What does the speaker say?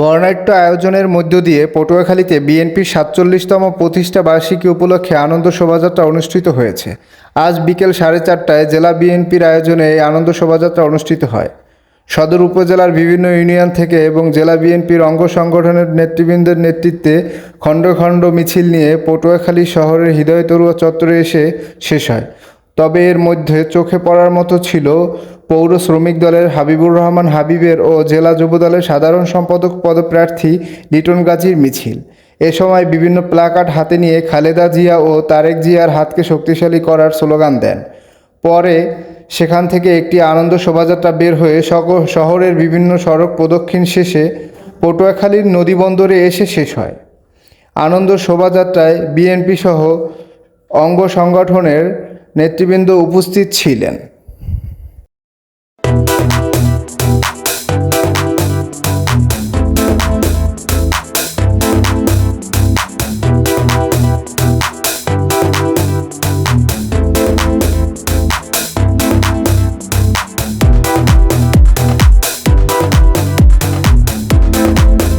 বর্ণাঢ্য আয়োজনের মধ্য দিয়ে পটুয়াখালীতে বিএনপির সাতচল্লিশতম প্রতিষ্ঠা বার্ষিকী উপলক্ষে আনন্দ শোভাযাত্রা অনুষ্ঠিত হয়েছে। আজ বিকেল সাড়ে চারটায় জেলা বিএনপির আয়োজনে এই আনন্দ শোভাযাত্রা অনুষ্ঠিত হয়। সদর উপজেলার বিভিন্ন ইউনিয়ন থেকে এবং জেলা বিএনপির অঙ্গ সংগঠনের নেতৃবৃন্দের নেতৃত্বে খণ্ড খণ্ড মিছিল নিয়ে পটুয়াখালী শহরের হৃদয়তরুয়া চত্বরে এসে শেষ হয়। তবে এর মধ্যে চোখে পড়ার মতো ছিল পৌর শ্রমিক দলের হাবিবুর রহমান হাবিবের ও জেলা যুবদলের সাধারণ সম্পাদক পদপ্রার্থী লিটন গাজীর মিছিল। এ সময় বিভিন্ন প্লাকার্ড হাতে নিয়ে খালেদা জিয়া ও তারেক জিয়ার হাতকে শক্তিশালী করার স্লোগান দেন। পরে সেখান থেকে একটি আনন্দ শোভাযাত্রা বের হয়ে শহরের বিভিন্ন সড়ক প্রদক্ষিণ শেষে পটুয়াখালীর নদীবন্দরে এসে শেষ হয়। আনন্দ শোভাযাত্রায় বিএনপি সহ অঙ্গ সংগঠনের নেতৃবৃন্দ উপস্থিত ছিলেন।